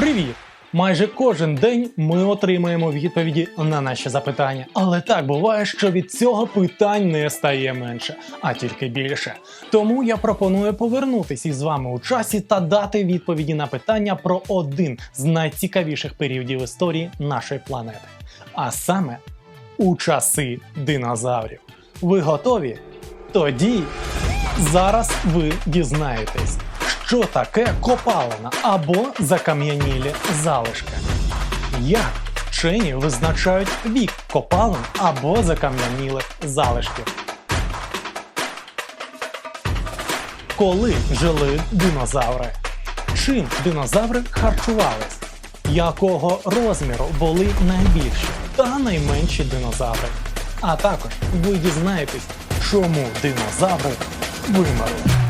Привіт! Майже кожен день ми отримуємо відповіді на наші запитання. Але так буває, що від цього питань не стає менше, а тільки більше. Тому я пропоную повернутися із вами у часі та дати відповіді на питання про один з найцікавіших періодів історії нашої планети. А саме у часи динозаврів. Ви готові? Тоді зараз ви дізнаєтесь, що таке копалина або закам'янілі залишки. Як вчені визначають вік копалин або закам'янілих залишків? Коли жили динозаври? Чим динозаври харчувались? Якого розміру були найбільші та найменші динозаври? А також ви дізнаєтесь, чому динозаври вимерли.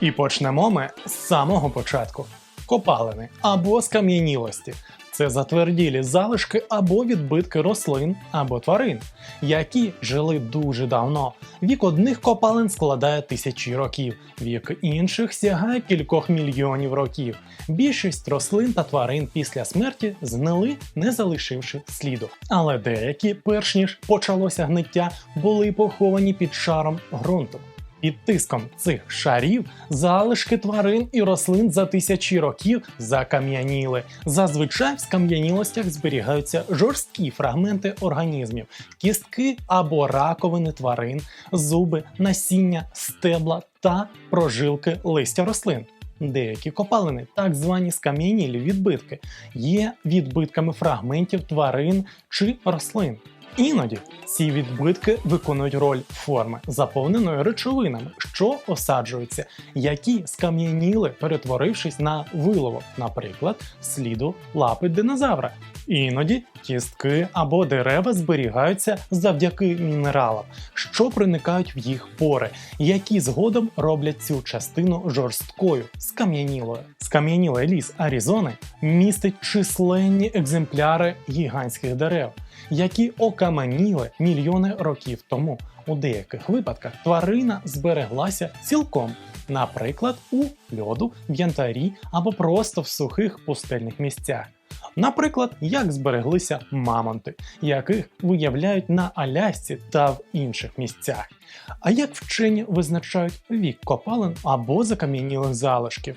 І почнемо ми з самого початку: копалини або скам'янілості. Це затверділі залишки або відбитки рослин або тварин, які жили дуже давно. Вік одних копалин складає тисячі років, вік інших сягає кількох мільйонів років. Більшість рослин та тварин після смерті знили, не залишивши сліду. Але деякі, перш ніж почалося гниття, були поховані під шаром ґрунту. Під тиском цих шарів залишки тварин і рослин за тисячі років закам'яніли. Зазвичай в скам'янілостях зберігаються жорсткі фрагменти організмів, кістки або раковини тварин, зуби, насіння, стебла та прожилки листя рослин. Деякі копалини, так звані скам'янілі відбитки, є відбитками фрагментів тварин чи рослин. Іноді ці відбитки виконують роль форми, заповненої речовинами, що осаджуються, які скам'яніли, перетворившись на виловок, наприклад, сліду лапи динозавра. Іноді кістки або дерева зберігаються завдяки мінералам, що проникають в їх пори, які згодом роблять цю частину жорсткою, скам'янілою. Скам'янілий ліс Аризони містить численні екземпляри гігантських дерев, які окаменіли мільйони років тому. У деяких випадках тварина збереглася цілком, наприклад, у льоду, в янтарі або просто в сухих пустельних місцях. Наприклад, як збереглися мамонти, яких виявляють на Алясці та в інших місцях. А як вчені визначають вік копалин або закам'янілих залишків?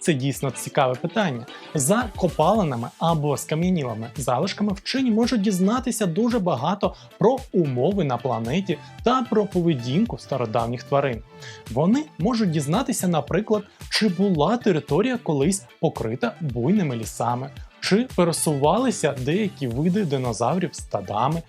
Це дійсно цікаве питання. За копалинами або скам'янілими залишками вчені можуть дізнатися дуже багато про умови на планеті та про поведінку стародавніх тварин. Вони можуть дізнатися, наприклад, чи була територія колись покрита буйними лісами, чи пересувалися деякі види динозаврів стадами.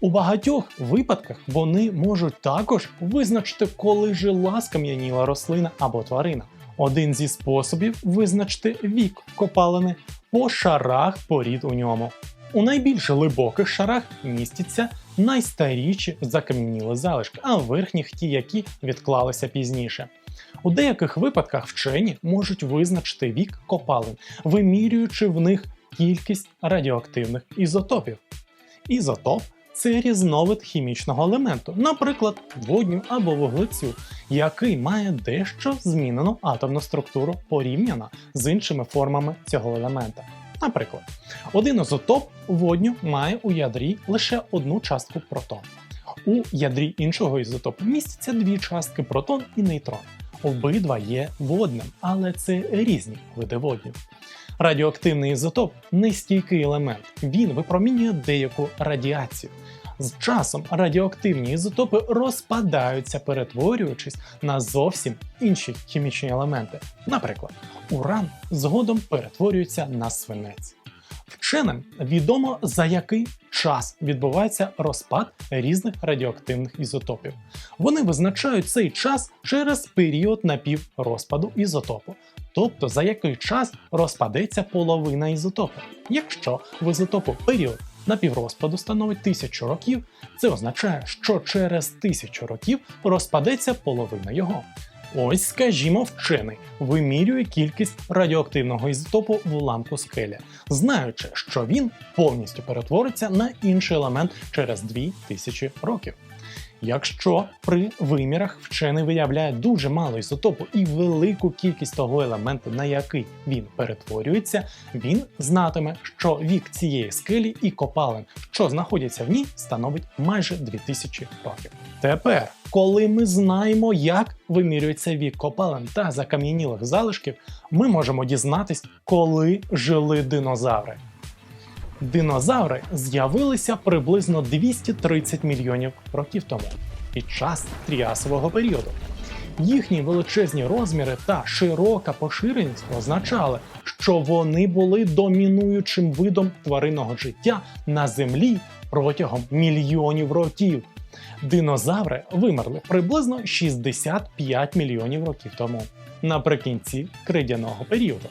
У багатьох випадках вони можуть також визначити, коли жила скам'яніла рослина або тварина. Один зі способів визначити вік копалини по шарах порід у ньому. У найбільш глибоких шарах містяться найстаріші закам'яніли залишки, а в верхніх ті, які відклалися пізніше. У деяких випадках вчені можуть визначити вік копалин, вимірюючи в них кількість радіоактивних ізотопів. Ізотоп це різновид хімічного елементу, наприклад, водню або вуглецю, який має дещо змінену атомну структуру порівняно з іншими формами цього елемента. Наприклад, один ізотоп водню має у ядрі лише одну частку протон. У ядрі іншого ізотопу містяться дві частки протон і нейтрон. Обидва є водним, але це різні види водню. Радіоактивний ізотоп нестійкий елемент. Він випромінює деяку радіацію. З часом радіоактивні ізотопи розпадаються, перетворюючись на зовсім інші хімічні елементи. Наприклад, уран згодом перетворюється на свинець. Вченим відомо за який час відбувається розпад різних радіоактивних ізотопів. Вони визначають цей час через період напіврозпаду ізотопу, тобто за який час розпадеться половина ізотопу. Якщо в ізотопу період напіврозпаду становить тисячу років, це означає, що через тисячу років розпадеться половина його. Ось, скажімо, вчений вимірює кількість радіоактивного ізотопу в уламку скелі, знаючи, що він повністю перетвориться на інший елемент через 2000 років. Якщо при вимірах вчений виявляє дуже мало ізотопу і велику кількість того елементу, на який він перетворюється, він знатиме, що вік цієї скелі і копалин, що знаходяться в ній, становить майже 2000 років. Тепер, коли ми знаємо, як вимірюється вік копалин та закам'янілих залишків, ми можемо дізнатись, коли жили динозаври. Динозаври з'явилися приблизно 230 мільйонів років тому під час тріасового періоду. Їхні величезні розміри та широка поширеність означали, що вони були домінуючим видом тваринного життя на землі протягом мільйонів років. Динозаври вимерли приблизно 65 мільйонів років тому, наприкінці кридяного періоду.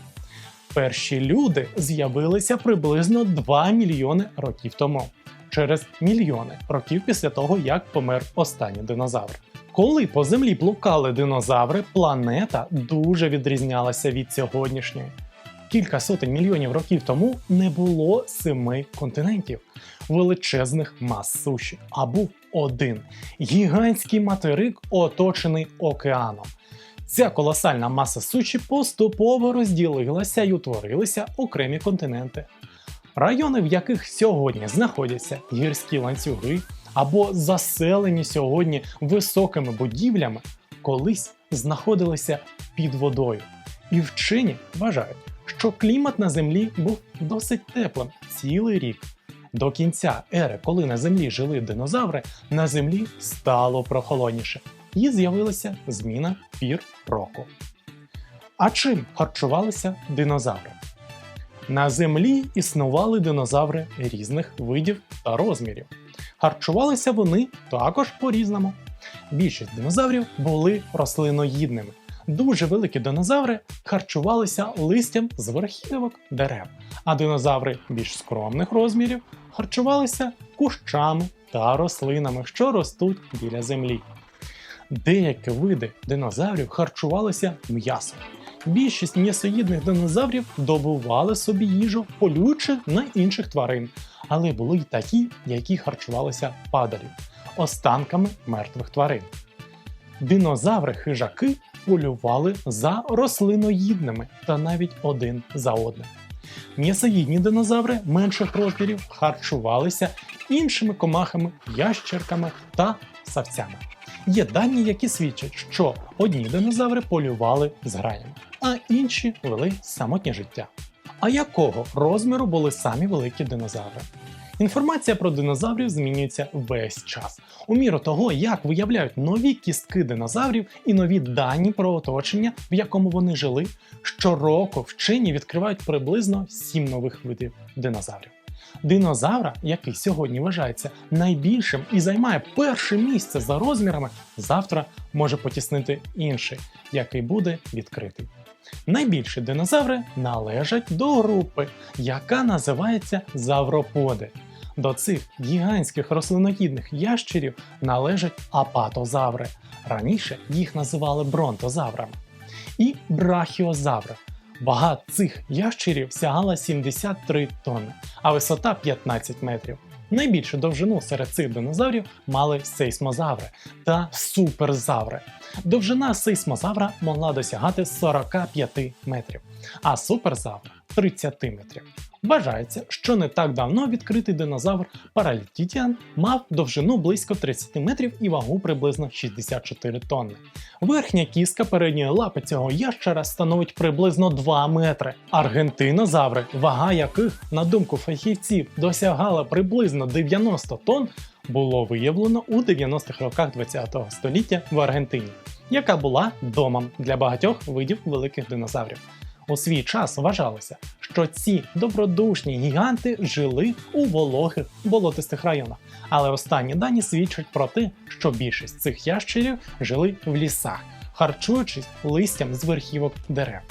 Перші люди з'явилися приблизно 2 мільйони років тому, через мільйони років після того, як помер останній динозавр. Коли по землі блукали динозаври, планета дуже відрізнялася від сьогоднішньої. Кілька сотень мільйонів років тому не було семи континентів, величезних мас суші, а був один гігантський материк, оточений океаном. Ця колосальна маса суші поступово розділилася і утворилися окремі континенти. Райони, в яких сьогодні знаходяться гірські ланцюги або заселені сьогодні високими будівлями, колись знаходилися під водою. І вчені вважають, що клімат на землі був досить теплим цілий рік. До кінця ери, коли на землі жили динозаври, на землі стало прохолодніше і з'явилася зміна пір року. А чим харчувалися динозаври? На землі існували динозаври різних видів та розмірів. Харчувалися вони також по-різному. Більшість динозаврів були рослиноїдними. Дуже великі динозаври харчувалися листям з верхівок дерев, а динозаври більш скромних розмірів харчувалися кущами та рослинами, що ростуть біля землі. Деякі види динозаврів харчувалися м'ясом. Більшість м'ясоїдних динозаврів добували собі їжу, полюючи на інших тварин, але були й такі, які харчувалися падалів, останками мертвих тварин. Динозаври-хижаки полювали за рослиноїдними та навіть один за одним. М'ясоїдні динозаври менших розмірів харчувалися іншими комахами, ящерками та савцями. Є дані, які свідчать, що одні динозаври полювали з граями, а інші вели самотнє життя. А якого розміру були самі великі динозаври? Інформація про динозаврів змінюється весь час. У міру того, як виявляють нові кістки динозаврів і нові дані про оточення, в якому вони жили, щороку вчені відкривають приблизно 7 нових видів динозаврів. Динозавра, який сьогодні вважається найбільшим і займає перше місце за розмірами, завтра може потіснити інший, який буде відкритий. Найбільші динозаври належать до групи, яка називається завроподи. До цих гігантських рослиноїдних ящерів належать апатозаври. Раніше їх називали бронтозаврами. І брахіозаври. Вага цих ящерів сягала 73 тонни, а висота 15 метрів. Найбільшу довжину серед цих динозаврів мали сейсмозаври та суперзаври. Довжина сейсмозавра могла досягати 45 метрів, а суперзавра 30 метрів. Вважається, що не так давно відкритий динозавр Паралітітіан мав довжину близько 30 метрів і вагу приблизно 64 тонни. Верхня кістка передньої лапи цього ящера становить приблизно 2 метри. Аргентинозаври, вага яких, на думку фахівців, досягала приблизно 90 тонн, було виявлено у 90-х роках ХХ століття в Аргентині, яка була домом для багатьох видів великих динозаврів. У свій час вважалося, що ці добродушні гіганти жили у вологих болотистих районах, але останні дані свідчать про те, що більшість цих ящерів жили в лісах, харчуючись листям з верхівок дерев.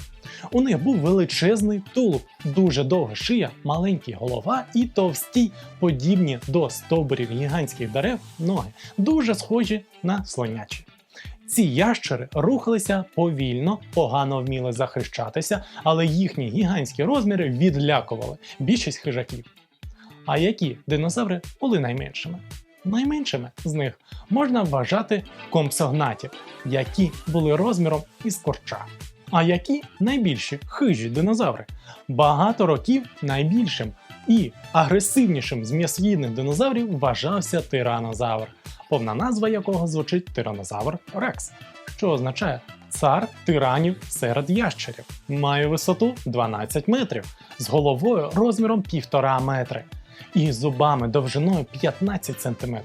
У них був величезний тулуб, дуже довга шия, маленькі голова і товсті, подібні до стовбурів гігантських дерев ноги, дуже схожі на слонячі. Ці ящери рухалися повільно, погано вміли захищатися, але їхні гігантські розміри відлякували більшість хижаків. А які динозаври були найменшими? Найменшими з них можна вважати компсогнатів, які були розміром із корча. А які найбільші хижі динозаври? Багато років найбільшим і агресивнішим з м'ясоїдних динозаврів вважався тиранозавр, повна назва якого звучить тиранозавр Рекс, що означає цар тиранів серед ящерів. Має висоту 12 метрів, з головою розміром 1,5 метри і зубами довжиною 15 см.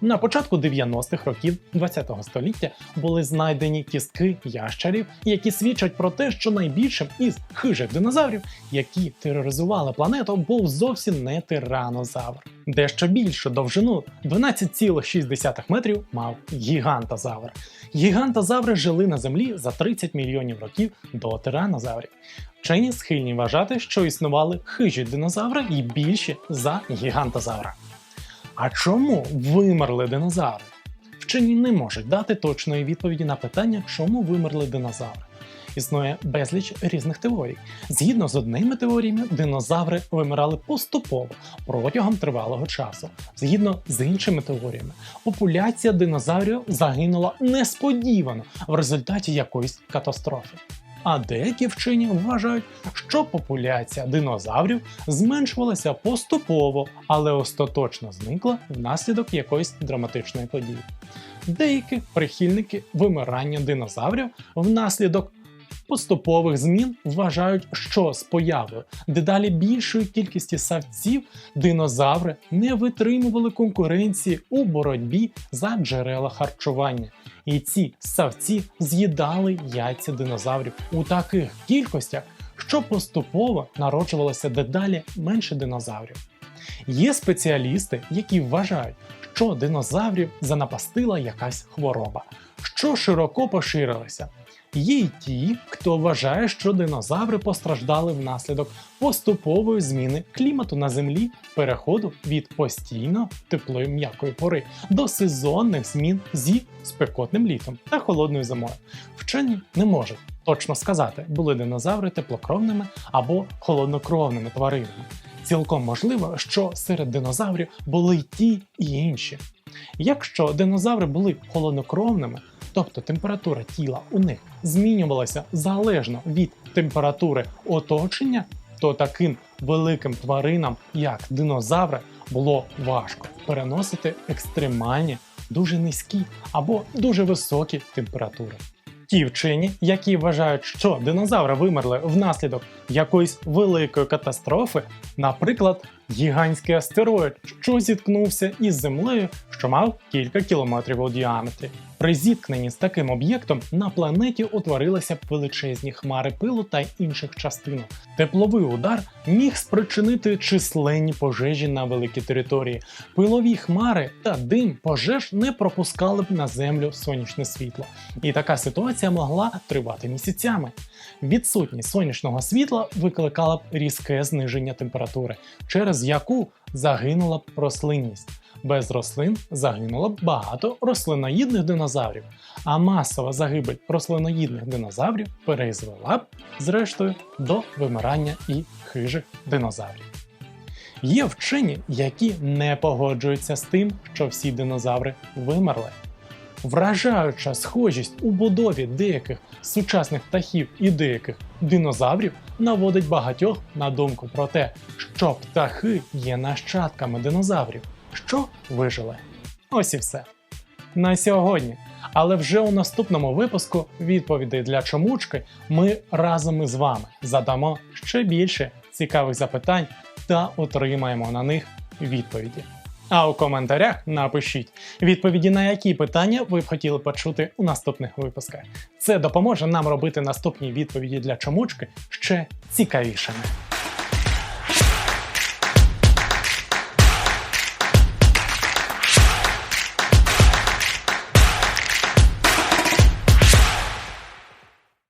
На початку 90-х років ХХ століття були знайдені кістки ящерів, які свідчать про те, що найбільшим із хижих динозаврів, які тероризували планету, був зовсім не тиранозавр. Дещо більшу довжину 12,6 метрів мав гігантозавр. Гігантозаври жили на землі за 30 мільйонів років до тиранозаврів. Вчені схильні вважати, що існували хижі динозаври і більші за гігантозавра. А чому вимерли динозаври? Вчені не можуть дати точної відповіді на питання, чому вимерли динозаври. Існує безліч різних теорій. Згідно з одними теоріями, динозаври вимирали поступово протягом тривалого часу. Згідно з іншими теоріями, популяція динозаврів загинула несподівано в результаті якоїсь катастрофи. А деякі вчені вважають, що популяція динозаврів зменшувалася поступово, але остаточно зникла внаслідок якоїсь драматичної події. Деякі прихильники вимирання динозаврів внаслідок поступових змін вважають, що з появою дедалі більшої кількості савців динозаври не витримували конкуренції у боротьбі за джерела харчування. І ці савці з'їдали яйця динозаврів у таких кількостях, що поступово народжувалося дедалі менше динозаврів. Є спеціалісти, які вважають, що динозаврів занапастила якась хвороба, що широко поширилася. Є й ті, хто вважає, що динозаври постраждали внаслідок поступової зміни клімату на землі, переходу від постійно теплої м'якої пори до сезонних змін зі спекотним літом та холодною зимою. Вчені не можуть точно сказати, були динозаври теплокровними або холоднокровними тваринами. Цілком можливо, що серед динозаврів були й ті і інші. Якщо динозаври були холоднокровними, тобто температура тіла у них змінювалася залежно від температури оточення, то таким великим тваринам, як динозаври, було важко переносити екстремальні, дуже низькі або дуже високі температури. Ті вчені, які вважають, що динозаври вимерли внаслідок якоїсь великої катастрофи, наприклад, гігантський астероїд, що зіткнувся із землею, що мав кілька кілометрів у діаметрі. При зіткненні з таким об'єктом на планеті утворилися величезні хмари пилу та інших частинок. Тепловий удар міг спричинити численні пожежі на великій території. Пилові хмари та дим пожеж не пропускали б на землю сонячне світло. І така ситуація могла тривати місяцями. Відсутність сонячного світла викликала б різке зниження температури, через яку загинула б рослинність. Без рослин загинуло б багато рослиноїдних динозаврів, а масова загибель рослиноїдних динозаврів призвела б, зрештою, до вимирання і хижих динозаврів. Є вчені, які не погоджуються з тим, що всі динозаври вимерли. Вражаюча схожість у будові деяких сучасних птахів і деяких динозаврів наводить багатьох на думку про те, що птахи є нащадками динозаврів, що вижили. Ось і все. На сьогодні. Але вже у наступному випуску відповідей для чомучки ми разом із вами задамо ще більше цікавих запитань та отримаємо на них відповіді. А у коментарях напишіть відповіді на які питання ви б хотіли почути у наступних випусках. Це допоможе нам робити наступні відповіді для чомучки ще цікавішими.